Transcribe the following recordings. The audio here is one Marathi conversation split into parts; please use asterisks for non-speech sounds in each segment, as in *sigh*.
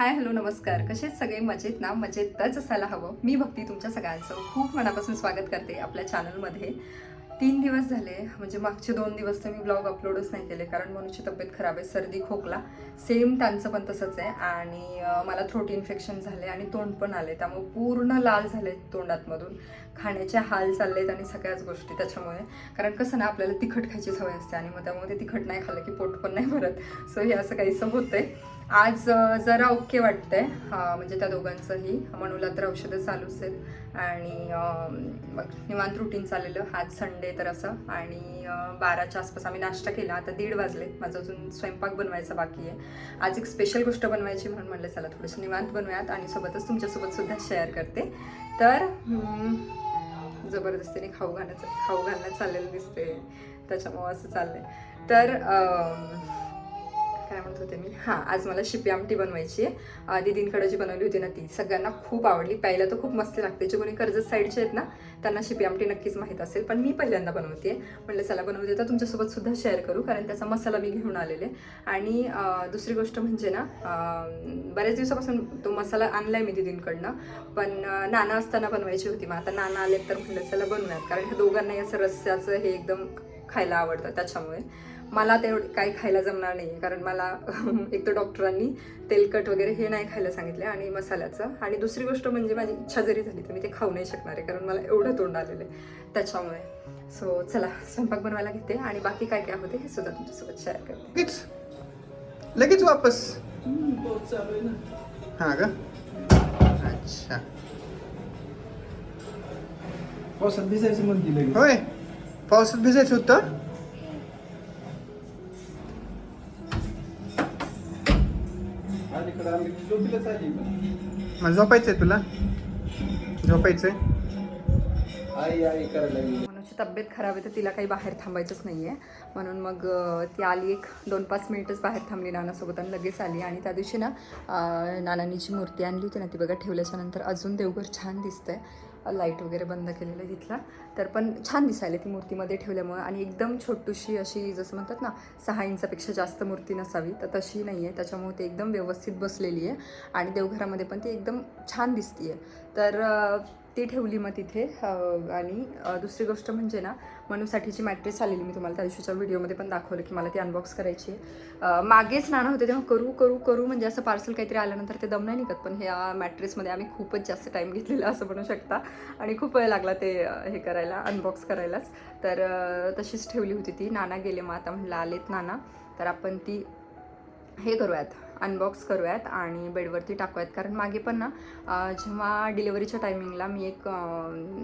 हाय हॅलो नमस्कार. कसेच सगळे? मजेत ना? मजेतच असायला हवं. मी भक्ती तुमच्या सगळ्यांचं. खूप मनापासून स्वागत करते आपल्या चॅनलमध्ये तीन दिवस झाले. म्हणजे मागचे दोन दिवस तर मी ब्लॉग अपलोडच नाही केले कारण मनुष्य तब्येत खराब आहे सर्दी खोकला. सेम त्यांचं पण तसंच आहे. आणि मला थ्रोट इन्फेक्शन झाले आणि तोंड पण आले. त्यामुळे पूर्ण लाल झाले तोंडातमधून. खाण्याचे हाल चाललेत आणि सगळ्याच गोष्टी त्याच्यामुळे. कारण कसं ना आपल्याला तिखट खायची सवय असते आणि मग त्यामुळे ते तिखट नाही खाल्लं की पोट पण नाही भरत. सो हे असं काहीसं होतंय. आज जरा ओके वाटतंय. म्हणजे त्या दोघांचंही. मनूला तर औषधं चालूच आहेत. आणि मग निवांत रुटीन चाललेलं. आज संडे तर असं. आणि बाराच्या आसपास आम्ही नाश्ता केला. आता दीड वाजले. माझा अजून स्वयंपाक बनवायचा बाकी आहे. आज एक स्पेशल गोष्ट बनवायची म्हणून म्हणलं चला थोडंसं निवांत बनवूयात. आणि सोबतच तुमच्यासोबत सुद्धा शेअर करते. तर जबरदस्तीने खाऊ घालण्याचं खाऊ घालण्यात चाललेलं दिसते त्याच्यामुळं असं चाललंय. तर काय म्हणत होते मी. हां आज मला शिपी आमटी बनवायची आहे. अं, जी बनवली होती ना ती. सगळ्यांना खूप आवडली. प्यायला तर खूप मस्त लागते. जे कोणी कर्जत साईडचे आहेत ना त्यांना शिपी आमटी नक्कीच माहीत असेल. पण मी पहिल्यांदा बनवते. म्हणलं चला बनवते तर तुमच्यासोबत सुद्धा शेअर करू कारण त्याचा मसाला मी घेऊन आलेले. आणि दुसरी गोष्ट म्हणजे ना बऱ्याच दिवसापासून तो मसाला आणलाय मी दिदींकडनं. पण नाना असताना बनवायची होती. मग आता नाना आले तर म्हणलं चला बनवूयात. कारण ह्या दोघांनाही असं रस्स्याचं हे एकदम खायला आवडतं त्याच्यामुळे. मला तेवढं काही खायला जमणार नाही कारण मला *laughs* एक तर डॉक्टरांनी तेलकट वगैरे हे नाही खायला सांगितलं आणि मसाल्याचं. आणि दुसरी गोष्ट म्हणजे माझी इच्छा जरी झाली तर मी ते खाऊ नाही शकणार आहे कारण मला एवढं तोंड आलेलं आहे त्याच्यामुळे. सो चला स्वयंपाक बनवायला घेते आणि बाकी काय काय होते हे सुद्धा तुमच्यासोबत शेअर करते. लगेच. लगेच वापस. हा का? अच्छा. पावसात भिजायचं म्हणते होय. पावसात भिजायचं होतं? झोपीलाच आली मग झोपायचंय तुला? झोपायचंय? आई आई करायला लागली. मनूची तब्येत खराब आहे तर तिला काही बाहेर थांबायचंच नाही आहे म्हणून मग ती आली एक दोन पाच मिनिटच बाहेर थांबली नानासोबत आणि लगेच आली. आणि त्या दिवशी ना अं, नानांनी जी मूर्ती आणली होती ना ती बघा ठेवल्याच्या नंतर अजून देवघर छान दिसतंय. लाइट वगैरे बंद केलेलं आहे तिथला. तर पण छान दिसायला ती मूर्तीमध्ये ठेवल्यामुळं आणि एकदम छोटूशी अशी जसं म्हणतात ना सहा इंचापेक्षा जास्त मूर्ती नसावी तर तशी नाही आहे. त्याच्यामुळे ती एकदम व्यवस्थित बसलेली आहे आणि देवघरामध्ये पण ती एकदम छान दिसतीये. तर ती ठेवली मग तिथे. आणि दुसरी गोष्ट म्हणजे ना मनूसाठीची मॅट्रेस आलेली मी तुम्हाला त्या दिवशीच्या व्हिडिओमध्ये पण दाखवलं की मला ती अनबॉक्स करायची आहे. मागेच नाणं होते तेव्हा करू करू करू म्हणजे असं पार्सल काहीतरी आल्यानंतर ते दम नाही निघत. पण ह्या मॅट्रेसमध्ये आम्ही खूपच जास्त टाईम घेतलेला असं म्हणू शकता. आणि खूप वेळ लागला ते हे करायला अनबॉक्स करायलाच. तर तशीच ठेवली होती ती. नाना गेले मग आता म्हणलं आलेत नाना. तर आपण ती हे करूयात. अनबॉक्स करूयात आणि बेडवरती टाकूयात. कारण मागे पण ना जेव्हा डिलिव्हरीच्या टायमिंगला मी एक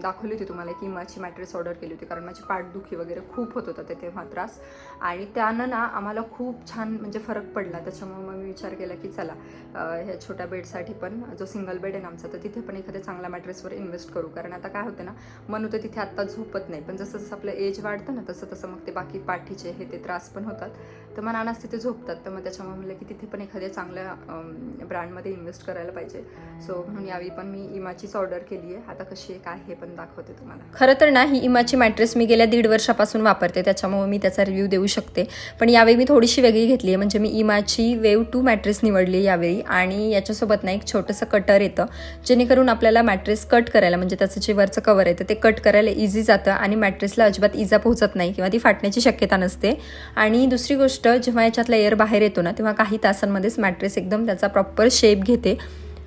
दाखवली होती तुम्हाला एक माझी मॅट्रेस ऑर्डर केली होती. कारण माझी पाठदुखी वगैरे खूप होत होता ते तेव्हा त्रास. आणि त्यानं ना आम्हाला खूप छान म्हणजे फरक पडला. त्याच्यामुळे मग मी विचार केला की चला ह्या छोट्या बेडसाठी पण जो सिंगल बेड आहे ना आमचा तर तिथे पण एखाद्या चांगल्या मॅट्रेसवर इन्व्हेस्ट करू. कारण आता काय होतं ना म्हणू तर तिथे आत्ता झोपत नाही. पण जसं जसं आपलं एज वाढतं ना तसं तसं मग ते बाकी पाठीचे हे ते त्रास पण होतात. तर मग नानाच तिथे झोपतात. तर मग त्याच्यामुळे म्हणलं की तिथे पण एखाद्या चांगल्या ब्रँडमध्ये इन्व्हेस्ट करायला पाहिजे. सो म्हणून यावेळी पण मी इमाचीच ऑर्डर केली आहे. आता कशी आहे काय हे पण दाखवते तुम्हाला. खरं तर ना ही इमाची मॅट्रेस मी गेल्या दीड वर्षापासून वापरते. त्याच्यामुळे मी त्याचा रिव्ह्यू देऊ शकते. पण यावेळी मी थोडीशी वेगळी घेतली आहे. म्हणजे मी इमाची वेव टू मॅट्रेस निवडली यावेळी. आणि याच्यासोबत ना एक छोटंसं कटर येतं. जेणेकरून आपल्याला मॅट्रेस कट करायला म्हणजे त्याचं जे वरचं कवर आहे तर ते कट करायला इझी जातं. आणि मॅट्रेसला अजिबात इजा पोहोचत नाही किंवा ती फाटण्याची शक्यता नसते. आणि दुसरी गोष्ट जेव्हा याच्यातला एअर बाहेर येतो ना तेव्हा काही तासांमध्येच मॅट्रेस एकदम त्याचा प्रॉपर शेप घेते.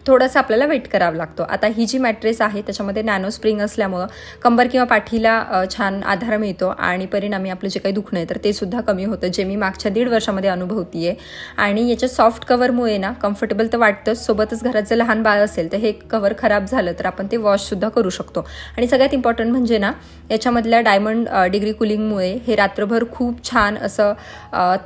थोडंसं आपल्याला वेट करावा लागतो. आता ही जी मॅट्रेस आहे त्याच्यामध्ये नॅनो स्प्रिंग असल्यामुळं कंबर किंवा पाठीला छान आधार मिळतो आणि परिणामी आपलं जे काही दुखणं आहे तर ते सुद्धा कमी होतं जे मी मागच्या दीड वर्षामध्ये अनुभवती आहे आणि याच्या सॉफ्ट कवरमुळे ना कम्फर्टेबल तर वाटतंच सोबतच घरात जर लहान बाळ असेल तर हे कवर खराब झालं तर आपण ते वॉशसुद्धा करू शकतो. आणि सगळ्यात इम्पॉर्टंट म्हणजे ना याच्यामधल्या डायमंड डिग्री कुलिंगमुळे हे रात्रभर खूप छान असं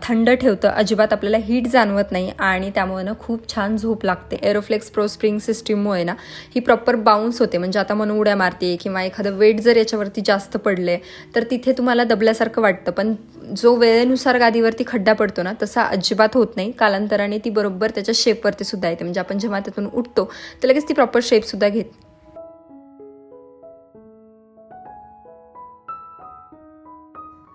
थंड ठेवतं अजिबात आपल्याला हीट जाणवत नाही आणि त्यामुळे ना खूप छान झोप लागते. एरोफ्लेक्स प्रो स्प्रिंग सिस्टीममुळे ना ही प्रॉपर बाउन्स होते. म्हणजे आता म्हणून उड्या मारते किंवा एखादं वेट जर याच्यावरती जास्त पडले तर तिथे तुम्हाला दबल्यासारखं वाटतं. पण जो वेळेनुसार गादीवरती खड्डा पडतो ना तसा अजिबात होत नाही. कालांतराने ती बरोबर त्याच्या शेपवरती सुद्धा येते. म्हणजे आपण जेव्हा त्यातून उठतो तर लगेच ती प्रॉपर शेपसुद्धा घेत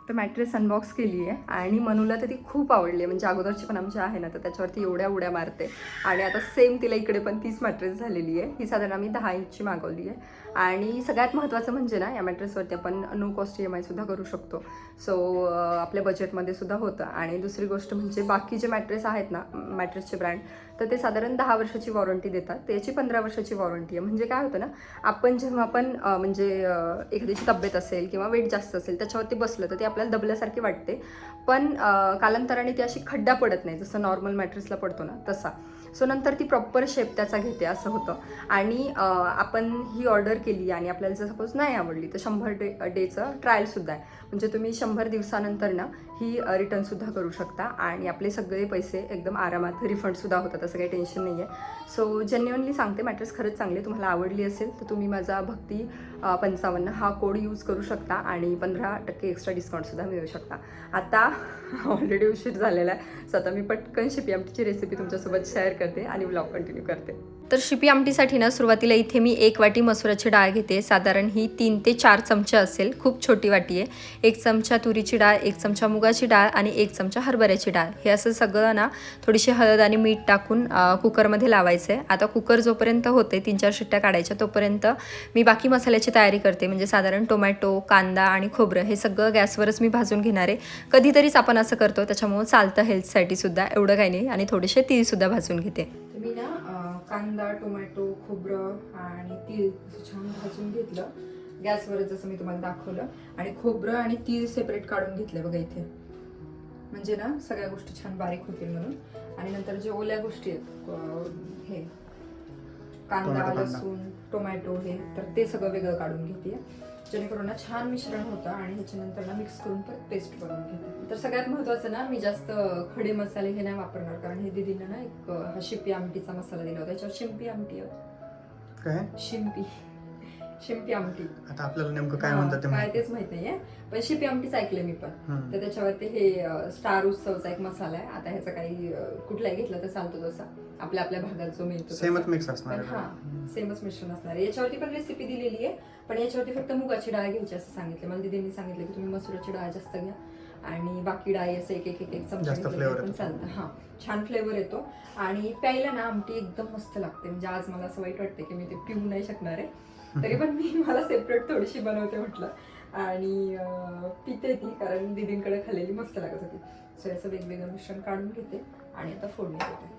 तर मॅट्रेस अनबॉक्स केली आहे आणि मनूला तर ती खूप आवडली आहे म्हणजे अगोदरची पण आमची आहे ना तर त्याच्यावरती एवढ्या उड्या मारते. आणि आता सेम तिला इकडे पण तीच मॅट्रेस झालेली आहे ही साधारण आम्ही दहा इंचची मागवली आहे आणि सगळ्यात महत्त्वाचं म्हणजे ना या मॅट्रेसवरती आपण नो कॉस्ट ई एम आयसुद्धा करू शकतो. सो आपल्या बजेटमध्ये सुद्धा होतं. आणि दुसरी गोष्ट म्हणजे बाकी जे मॅट्रेस आहेत ना मॅट्रेसचे ब्रँड तर ते साधारण दहा वर्षाची वॉरंटी देतात. त्याची पंधरा वर्षाची वॉरंटी आहे. म्हणजे काय होतं ना आपण जेव्हा आपण म्हणजे एखाद्याची तब्येत असेल किंवा वेट जास्त असेल त्याच्यावरती बसलं तर ते आपल्याला दबल्यासारखी वाटते. पण कालांतराने ती अशी खड्डा पडत नाही. जसं नॉर्मल मॅट्रेसला पडतो ना तसा. सो नंतर ती प्रॉपर शेप त्याचा घेते असं होतं. आणि आपण ही ऑर्डर केली आणि आपल्याला जर सपोज नाही आवडली तर शंभर डे डेचं ट्रायलसुद्धा आहे. म्हणजे तुम्ही शंभर दिवसानंतर ना ही रिटर्नसुद्धा करू शकता आणि आपले सगळे पैसे एकदम आरामात रिफंडसुद्धा होतात असं काही टेन्शन नाही आहे सो जेन्युअनली सांगते मॅट्रेस खरंच चांगले तुम्हाला आवडली असेल तर तुम्ही माझा भक्ती पंचावन्न हा कोड यूज करू शकता आणि पंधरा टक्के एक्स्ट्रा डिस्काउंटसुद्धा मिळू शकता. आता ऑलरेडी उशीर झालेला आहे सो आता मी पटकन शिपी आमटीची रेसिपी तुमच्यासोबत शेअर करते आणि ब्लॉग कंटिन्यू करते. तर शिपी आमटीसाठी ना सुरुवातीला इथे मी एक वाटी मसुराची डाळ घेते. साधारण ही तीन ते चार चमचे असेल. खूप छोटी वाटी आहे. एक चमचा तुरीची डाळ एक चमचा मुगाची डाळ आणि एक चमचा हरभऱ्याची डाळ. हे असं सगळं ना थोडीशी हळद आणि मीठ टाकून कुकरमध्ये लावायचं आहे आता कुकर जोपर्यंत होते तीन चार शिट्ट्या काढायच्या तोपर्यंत मी बाकी मसाल्याची तयारी करते. म्हणजे साधारण टोमॅटो कांदा आणि खोबरं हे सगळं गॅसवरच मी भाजून घेणार आहे. कधीतरीच आपण असं करतो. त्याच्यामुळं चालतं हेल्थसाठी सुद्धा. एवढं काही नाही. आणि थोडेसे तीळसुद्धा भाजून घेते. मी ना कांदा टोमॅटो खोबरं आणि तीळ असं छान भाजून घेतलं. गॅसवर जसं मी तुम्हाला दाखवलं. आणि खोबरं आणि तीळ सेपरेट काढून घेतले बघा इथे. म्हणजे ना सगळ्या गोष्टी छान बारीक होतील म्हणून. आणि नंतर जे ओल्या गोष्टी आहेत हे कांदा. लसूण टोमॅटो हे तर ते सगळं वेगळं काढून घेते. जेणेकरून ना छान मिश्रण होतं आणि ह्याच्यानंतर ना मिक्स करून परत पेस्ट बनवून घेते. तर सगळ्यात महत्त्वाचं ना मी जास्त खडे मसाले हे नाही वापरणार कारण हे दिदीनं ना एक हा शिपी आमटीचा मसाला दिला होता. त्याच्यावर शिंपी आमटी. काय? शिंपी. शिंपी आमटी. आता आपल्याला नेमकं काय म्हणतात ते काय माहिती तेच माहीत नाहीये. पण शिपी आमटीच ऐकले मी पण. हम्म. तर त्याच्यावरती हे अं, स्टार उत्सवचा एक मसाला आहे. आता ह्याचा काही अं, कुठलाही घेतला तर चालतो तसा. आपल्या आपल्या भागात जो मिळतो तसा. सेमच मिक्स असणार पण आहे. हा सेमच मिश्रण असणार आहे. याच्यावरती पण रेसिपी दिलेली आहे. पण याच्यावरती फक्त मुगाची डाळ घ्यायची असं सांगितलं मला दिदींनी सांगितलं की तुम्ही मसुराची डाळ जास्त घ्या. आणि बाकी डाळी असं एक एक एक एक चमचा जास्त घेतलं flavor तरी पण येतो. चालतं. हा छान फ्लेवर येतो. आणि प्यायला ना आमटी एकदम मस्त लागते. म्हणजे आज मला असं वाईट वाटतं की मी ते पिऊ नाही शकणार आहे. *laughs* तरी पण मी मला सेपरेट थोडीशी बनवते म्हटलं. आणि पिते ती कारण दिदींकडे खाल्लेली मस्त लागत होती. सो याचं वेगवेगळं मिश्रण काढून घेते आणि आता फोडणी देते.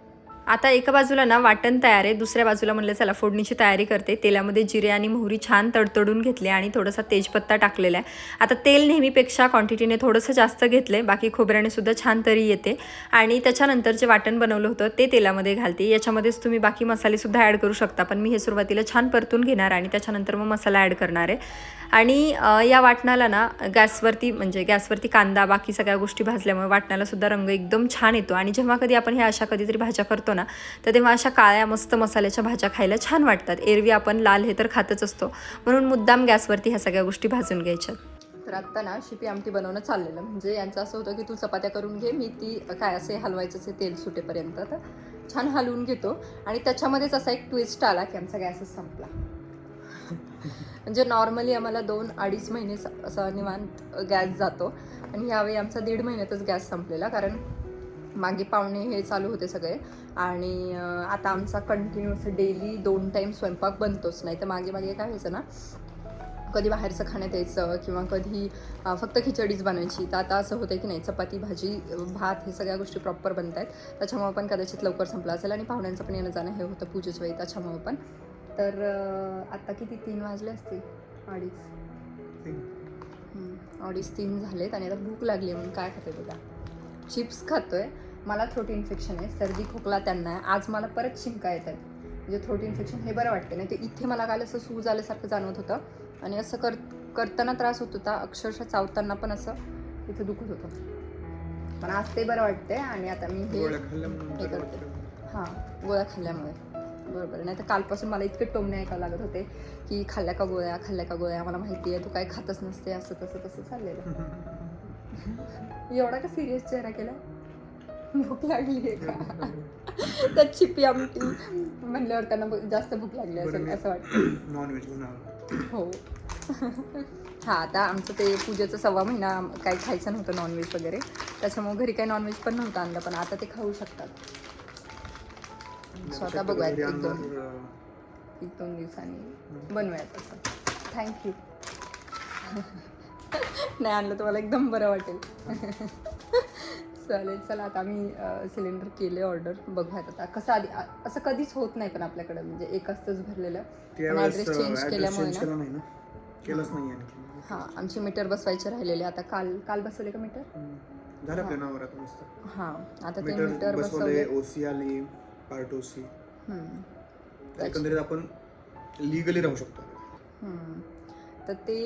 आता एका बाजूला ना वाटण तयार आहे दुसऱ्या बाजूला म्हणलं चला फोडणीची तयारी करते. तेलामध्ये जिरे आणि मोहरी छान तडतडून घेतले आणि थोडासा तेजपत्ता टाकलेला आहे. आता तेल नेहमीपेक्षा क्वांटिटीने थोडंसं जास्त घेतलं आहे बाकी खोबऱ्याने सुद्धा छान तरी येते. आणि त्याच्यानंतर जे वाटण बनवलं होतं ते तेलामध्ये घालते. याच्यामध्येच तुम्ही बाकी मसालेसुद्धा ॲड करू शकता पण मी हे सुरुवातीला छान परतून घेणार आणि त्याच्यानंतर मग मसाला ॲड करणार आहे. आणि या वाटणाला ना गॅसवरती म्हणजे गॅसवरती कांदा बाकी सगळ्या गोष्टी भाजल्यामुळे वाटणालासुद्धा रंग एकदम छान येतो. आणि जेव्हा कधी आपण ह्या अशा कधीतरी भाज्या करतो ना तर तेव्हा अशा काळ्या मस्त मसाल्याच्या भाज्या खायला छान वाटतात. एरवी आपण लाल हे तर खातच असतो. म्हणून मुद्दाम गॅसवरती ह्या सगळ्या गोष्टी भाजून घ्यायच्या. तर आत्ता ना शिपी आमटी बनवणं चाललेलं. म्हणजे यांचं असं होतं की तू चपात्या करून घे मी ती काय असे हलवायचं असे तेल सुटेपर्यंत. तर छान हलवून घेतो. आणि त्याच्यामध्येच असा एक ट्विस्ट आला की आमचा गॅसच संपला. म्हणजे नॉर्मली आम्हाला दोन अडीच महिने स- असा निवांत गॅस जातो. आणि ह्यावेळी आमचा दीड महिन्यातच गॅस संपलेला कारण मागे पाहुणे हे चालू होते सगळे. आणि आता आमचा कंटिन्युअस डेली दोन टाईम स्वयंपाक बनतोच. नाही तर मागे मागे काय व्हायचं ना कधी बाहेरचं खाण्यात यायचं किंवा कधी फक्त खिचडीच बनायची तर आता असं होतं की नाही चपाती भाजी भात हे सगळ्या गोष्टी प्रॉपर बनत आहेत त्याच्यामुळे पण कदाचित लवकर संपला असेल आणि पाहुण्यांचं पण येणं जाणं हे होतं पूजेच्या वेळी त्याच्यामुळे पण. तर अं, आता किती? तीन वाजले असतील. अडीच. अडीच तीन झालेत आणि आता भूक लागली म्हणून काय खाते बघा. चिप्स खातोय. मला थ्रोट इन्फेक्शन आहे. सर्दी खोकला त्यांना आहे. आज मला परत शिंका येत आहेत. म्हणजे थ्रोट इन्फेक्शन हे बरं वाटतं नाही ते इथे मला काल असं सूज आल्यासारखं जाणवत होतं. आणि असं कर करताना त्रास होत होता. अक्षरशः चावताना पण असं इथं दुखत होतं. पण आज ते बरं वाटतंय आणि आता मी हे हे करते. हां गोळ्या खाल्ल्यामुळे. बरोबर. नाही तर कालपासून मला इतके टोमणे ऐकावं लागत होते की खाल्ल्या का गोळ्या खाल्ल्या का गोळ्या मला माहिती आहे तू काय खातच नसते असं तसं तसं चाललेलं. एवढा का सिरियस चेहरा केला? भूक लागली आहे का? त्यात चिपी आमटी म्हणल्यावर त्यांना जास्त भूक लागली असेल असं वाटतं. *clears throat* नॉनव्हेज हो. *laughs* हां आता आमचं ते पूजेचं सव्वा महिना काही खायचं नव्हतं नॉनव्हेज वगैरे. त्याच्यामुळे घरी काही नॉनव्हेज पण नव्हतं आणलं पण आता ते खाऊ शकतात. सो आता बघूयात एक दोन एक दोन दिवसांनी. बनवूयात असं थँक्यू *laughs* नाही आणलं तुम्हाला एकदम बरं वाटेल. *laughs* चालेल चला आता आम्ही सिलेंडर केले ऑर्डर बघूयात आता. कसं आधी असं कधीच होत नाही पण आपल्याकडं. म्हणजे एक असतंच भरलेलं. ॲड्रेस चेंज ऍड्रेस केल्यामुळे चेंज ना. केला नाही ना? केलंच नाही आणखी. हां आमचे मीटर बसवायचे राहिलेले. आता काल काल बसवले का मीटर. झालं हां. आता ते मीटर बसवले ओसी आली. पार्ट हम्म. एकंदरीत आपण लिगली राहू शकतो. तर ते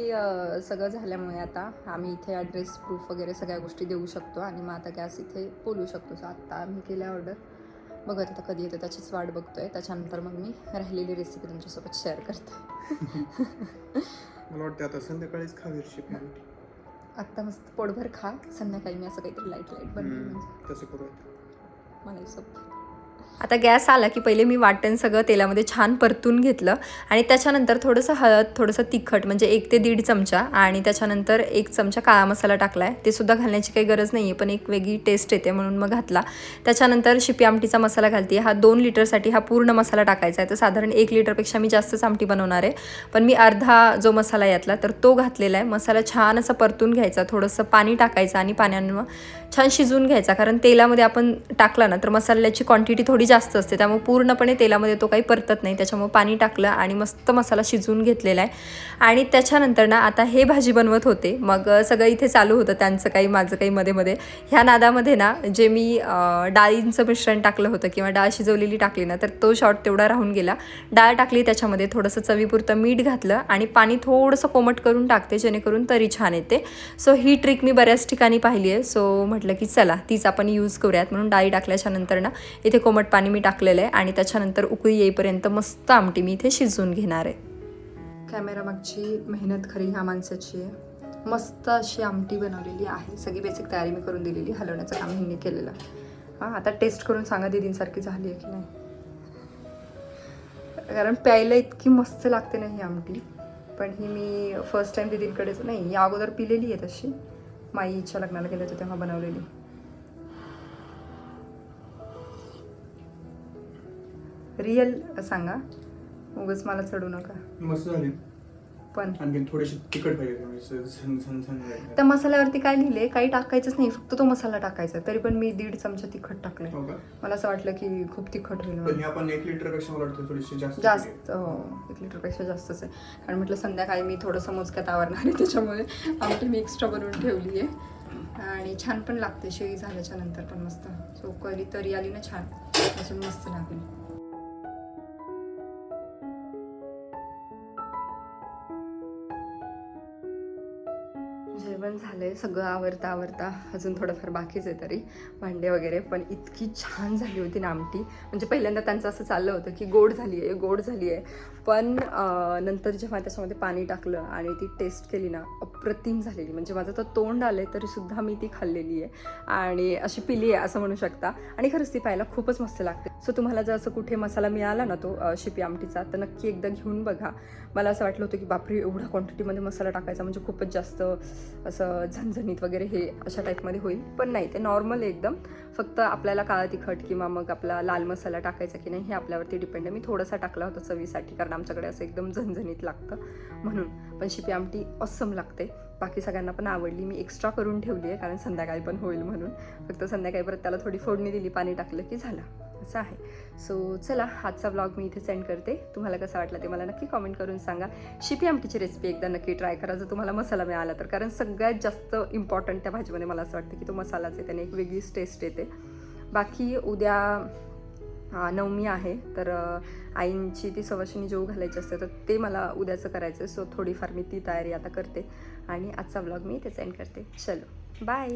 सगळं झाल्यामुळे आता आम्ही इथे ॲड्रेस प्रूफ वगैरे सगळ्या गोष्टी देऊ शकतो आणि मग आता गॅस इथे बोलू शकतो. सो आत्ता आम्ही केल्या ऑर्डर बघत आता कधी येतं त्याचीच वाट बघतोय. त्याच्यानंतर मग मी राहिलेली रेसिपी तुमच्यासोबत शेअर करते. मला वाटतं आता संध्याकाळीच खावी रेसिपी आत्ता मस्त पोटभर खा. संध्याकाळी मी असं काहीतरी लाइट लाइट बनवेल म्हणजे तसं करूया मला आता गॅस आला की पहिले मी वाटण सगळं तेलामध्ये छान परतून घेतलं आणि त्याच्यानंतर थोडंसं हळद थोडंसं तिखट म्हणजे एक ते दीड चमचा आणि त्याच्यानंतर एक चमचा काळा मसाला टाकला आहे ते सुद्धा घालण्याची काही गरज नाही आहे पण एक वेगळी टेस्ट येते म्हणून मग घातला. त्याच्यानंतर शिपी आमटीचा मसाला घालते हा दोन लिटरसाठी हा पूर्ण मसाला टाकायचा आहे. तर साधारण एक लिटरपेक्षा मी जास्तच आमटी बनवणार आहे. पण मी अर्धा जो मसाला यातला तर तो घातलेला आहे. मसाला छान असा परतून घ्यायचा थोडंसं पाणी टाकायचं आणि पाण्यानं छान शिजवून घ्यायचा. कारण तेलामध्ये आपण टाकला ना तर मसाल्याची क्वांटिटी थोडी जास्त असते त्यामुळे पूर्णपणे तेलामध्ये तो काही परतत नाही. त्याच्यामुळे पाणी टाकलं आणि मस्त मसाला शिजवून घेतलेला आहे. आणि त्याच्यानंतर ना आता हे भाजी बनवत होते. मग सगळं इथे चालू होतं त्यांचं काही माझं काही मध्ये मध्ये. ह्या नादामध्ये ना जे मी डाळींचं मिश्रण टाकलं होतं किंवा डाळ शिजवलेली टाकली ना तर तो शॉर्ट तेवढा राहून गेला. डाळ टाकली त्याच्यामध्ये थोडंसं चवीपुरतं मीठ घातलं आणि पाणी थोडंसं कोमट करून टाकते जेणेकरून तरी छान येते. सो ही ट्रिक मी बऱ्याच ठिकाणी पाहिली आहे. सो म्हटलं की चला तीच आपण यूज करूयात. म्हणून डाळी टाकल्याच्या नंतर ना इथे कोमट पाणी मी टाकलेलं आहे आणि त्याच्यानंतर उकळी येईपर्यंत मस्त आमटी मी इथे शिजवून घेणार आहे. कॅमेरा मागची मेहनत खरी ह्या माणसाची आहे. मस्त अशी आमटी बनवलेली आहे. सगळी बेसिक तयारी मी करून दिलेली हलवण्याचं काम ह्यांनी केलेलं. हां आता टेस्ट करून सांगा दिदींसारखी झाली आहे की नाही. कारण प्यायला इतकी मस्त लागते ना ही आमटी. पण ही मी फर्स्ट टाइम दिदींकडेच नाही या अगोदर पिलेली आहे तशी. माईच्या लग्नाला गेले होते तेव्हा बनवलेली. रिअल सांगा. उगच मला चढू नका. मस्त झाली. पण. आणखी थोडीशी तिखट पाहिजे म्हणजे. त्या मसाल्यावरती काय लिहिले काही टाकायचंच नाही फक्त तो मसाला टाकायचा तरी पण मी दीड चमचा तिखट टाकले हो मला असं वाटलं की खूप तिखट होईल. ही आपण एक जास्त हो एक लिटरपेक्षा जास्तच आहे. कारण म्हटलं संध्याकाळी मी थोडंसं मोजक्यात आवरणार आहे त्याच्यामुळे आमटी मी एक्स्ट्रा बनवून ठेवली आहे. आणि छान पण लागते शिळी झाल्याच्यानंतर पण मस्त. सो करी तरी आली ना छान अजून मस्त लागेल. जेवण झालं आहे सगळं आवरता आवरता. अजून थोडंफार बाकीच आहे तरी. भांडे वगैरे पण इतकी छान झाली होती ना आमटी. म्हणजे पहिल्यांदा त्यांचं असं चाललं होतं की गोड झाली आहे गोड झाली आहे पण नंतर जेव्हा त्याच्यामध्ये पाणी टाकलं आणि ती टेस्ट केली ना अप्रतिम झालेली. म्हणजे माझं तर तोंड आलं आहे तरीसुद्धा मी ती खाल्लेली आहे आणि अशी पिली आहे असं म्हणू शकता. आणि खरंच ती पाहायला खूपच मस्त लागते. सो तुम्हाला जर असं कुठे मसाला मिळाला ना तो शिपी आमटीचा तर नक्की एकदा घेऊन बघा. मला असं वाटलं होतं की बापरे एवढ्या क्वांटिटीमध्ये मसाला टाकायचा म्हणजे खूपच जास्त असं झणझणीत वगैरे हे अशा टाईपमध्ये होईल. पण नाही ते नॉर्मल एकदम. फक्त आपल्याला काळा तिखट किंवा मग आपला लाल मसाला टाकायचा की नाही हे आपल्यावरती डिपेंड आहे. मी थोडासा टाकला होता चवीसाठी कारण आमच्याकडे असं एकदम झणझणीत लागतं म्हणून. पण शिपी आमटी असम लागते. बाकी सगळ्यांना पण आवडली. मी एक्स्ट्रा करून ठेवली आहे कारण संध्याकाळी पण होईल म्हणून. फक्त संध्याकाळी परत त्याला थोडी फोडणी दिली पाणी टाकलं की झालं. असं आहे. सो चला आजचा ब्लॉग मी इथे सेंड करते. तुम्हाला कसं वाटलं ते मला नक्की कॉमेंट करून सांगा. शिपी आमटीची रेसिपी एकदा नक्की ट्राय करा. जर तुम्हाला मसाला मिळाला तर. कारण सगळ्यात जास्त इम्पॉर्टंट त्या भाजीमध्ये मला असं वाटतं की तो मसालाच आहे. त्याने एक वेगळीच टेस्ट येते. बाकी उद्या नवमी आहे. तर आईंची ती सवाशिनी जेव घालायची असते तर ते मला उद्याचं करायचं सो थोडीफार मी ती तयारी आता करते. आणि आजचा व्लॉग मी इथे सेंड करते. चलो बाय